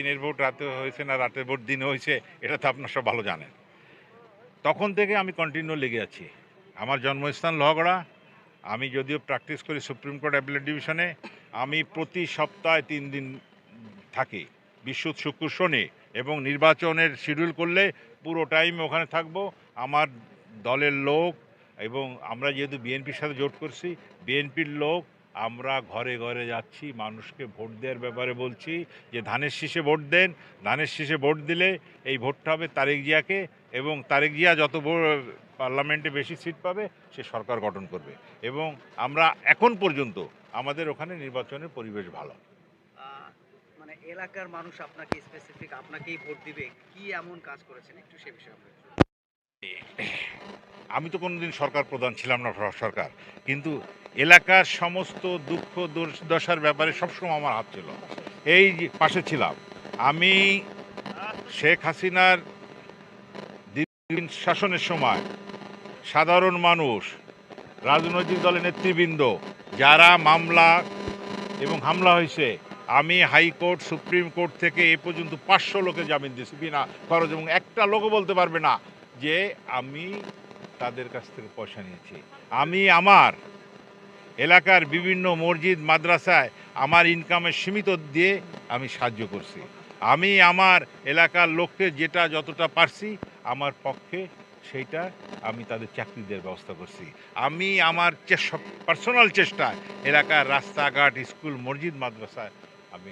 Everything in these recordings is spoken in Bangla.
দিনের ভোট, রাতে হয়েছে না, রাতের ভোট, দিনে হয়েছে, এটা তো আপনার সব ভালো জানেন। তখন থেকে আমি কন্টিনিউ লেগে আছি। আমার জন্মস্থান লোহাগড়া। আমি যদিও প্র্যাকটিস করি সুপ্রিম কোর্ট অ্যাপিলেট ডিভিশনে আমি প্রতি সপ্তাহে তিন দিন থাকি। বিশ্ব শুক্র শনি এবং নির্বাচনের শিডিউল করলে পুরো টাইম ওখানে থাকব। আমার দলের লোক এবং আমরা যেহেতু বিএনপির সাথে জোট করছি বিএনপির লোক আমরা ঘরে ঘরে যাচ্ছি, মানুষকে ভোট দেওয়ার ব্যাপারে বলছি যে ধানের শীষে ভোট দেন, ধানের শীষে ভোট দিলে এই ভোটটা হবে তারেক জিয়াকে এবং তারেক জিয়া যত পার্লামেন্টে বেশি সিট পাবে, সে সরকার গঠন করবে এবং আমরা এখন পর্যন্ত আমাদের ওখানে নির্বাচনের পরিবেশ ভালো। মানে এলাকার মানুষ আপনাকে স্পেসিফিক আপনাকেই ভোট দিবে, কি এমন কাজ করেছেন? একটু সে বিষয়ে আমি তো কোনোদিন সরকার প্রধান ছিলাম না, সরকার কিন্তু এলাকার সমস্ত দুঃখ দুর্দশার ব্যাপারে সবসময় আমার হাত ছিল। এই পাশে ছিলাম। আমি শেখ হাসিনার দীর্ঘদিন শাসনের সময় সাধারণ মানুষ, রাজনৈতিক দলের নেতৃবৃন্দ, যারা মামলা এবং হামলা হয়েছে, আমি হাইকোর্ট, সুপ্রিম কোর্ট থেকে এ পর্যন্ত পাঁচশো লোকে জামিন দিয়েছি, বিনা খরচ, এবং একটা লোকও বলতে পারবে না যে আমি তাদের কাছ থেকে পয়সা নিয়েছি। আমি আমার এলাকার বিভিন্ন মসজিদ, মাদ্রাসায় আমার ইনকামের সীমিত দিয়ে আমি সাহায্য করছি। আমি আমার এলাকার লোককে যেটা যতটা পারছি আমার পক্ষে সেইটা আমি তাদের চাকরি দেওয়ার ব্যবস্থা করছি। আমি আমার পার্সোনাল চেষ্টায় এলাকার রাস্তাঘাট, স্কুল, মসজিদ, মাদ্রাসায় আমি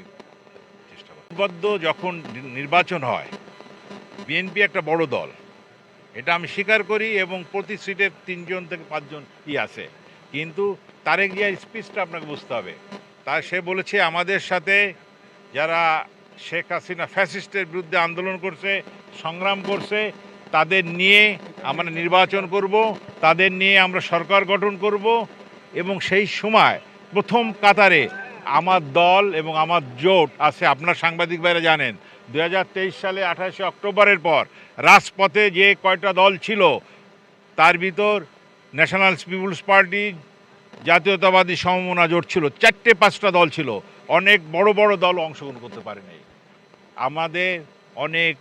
চেষ্টা করি। বদ্ধ যখন নির্বাচন হয়, বিএনপি একটা বড় দল। এটা আমি স্বীকার করি এবং প্রতি সিটে তিনজন থেকে পাঁচজন ই আছে। কিন্তু তারেক জিয়ার স্পিচটা আপনাকে বুঝতে হবে। তা সে বলেছে, আমাদের সাথে যারা শেখ হাসিনা ফ্যাসিস্টের বিরুদ্ধে আন্দোলন করছে, সংগ্রাম করছে, তাদের নিয়ে আমরা নির্বাচন করব, তাদের নিয়ে আমরা সরকার গঠন করব এবং সেই সময় প্রথম কাতারে আমার দল এবং আমার জোট আছে। আপনার সাংবাদিক ভাইরা জানেন দু হাজার তেইশ সালে আঠাশে অক্টোবরের পর রাজপথে যে কয়টা দল ছিল, তার ভিতর ন্যাশনাল পিপুলস পার্টি জাতীয়তাবাদী সমমনা জোট ছিল, চারটে পাঁচটা দল ছিল। অনেক বড় বড় দল অংশগ্রহণ করতে পারেনি। আমাদের অনেক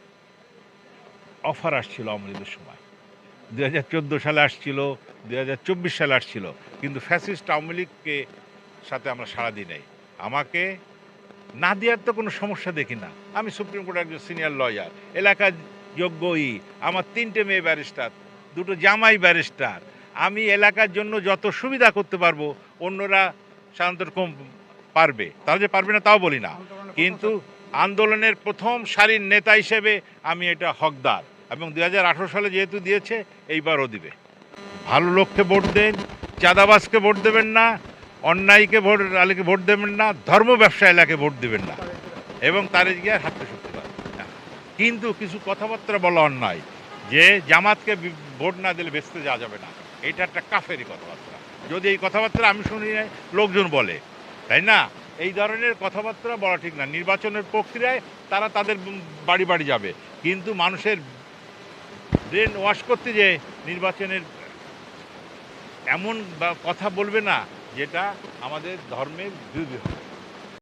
অফার আসছিল লীগের সময়। দু হাজার চোদ্দ সালে আসছিল দু হাজার চব্বিশ সালে আসছিল, কিন্তু ফ্যাসিস্ট আওয়ামী লীগকে সাথে আমরা সাড়া দিই নাই। আমাকে না দেওয়ার তো কোনো সমস্যা দেখি না। আমি সুপ্রিম কোর্টের একজন সিনিয়র লয়ার। এলাকার যোগ্যই। আমার তিনটে মেয়ে ব্যারিস্টার, দুটো জামাই ব্যারিস্টার। আমি এলাকার জন্য যত সুবিধা করতে পারব, অন্যরা সাধারণত কম পারবে। তারা যে পারবে না, তাও বলি না। কিন্তু আন্দোলনের প্রথম সারির নেতা হিসেবে আমি এটা হকদার এবং দু হাজার আঠেরো সালে যেহেতু দিয়েছে, এইবারও দিবে। ভালো লোককে ভোট দেন চাঁদাবাসকে ভোট দেবেন না, অন্যায়কে ভোট, আলীকে ভোট দেবেন না, ধর্ম ব্যবসা এলাকে ভোট দেবেন না। এবং তারে গিয়ে হাঁটতে শুনতে পারেন কিন্তু কিছু কথাবার্তা বলা অন্যায়। যে জামাতকে ভোট না দিলে বেচতে যাওয়া যাবে না। এটা একটা কাফেরই কথাবার্তা। যদি এই কথাবার্তা আমি শুনি লোকজন বলে। তাই না? এই ধরনের কথাবার্তা বলা ঠিক না। নির্বাচনের প্রক্রিয়ায় তারা তাদের বাড়ি বাড়ি যাবে। কিন্তু মানুষের ব্রেন ওয়াশ করতে যে নির্বাচনের এমন কথা বলবে না, যেটা আমাদের ধর্মের বিরোধী হবে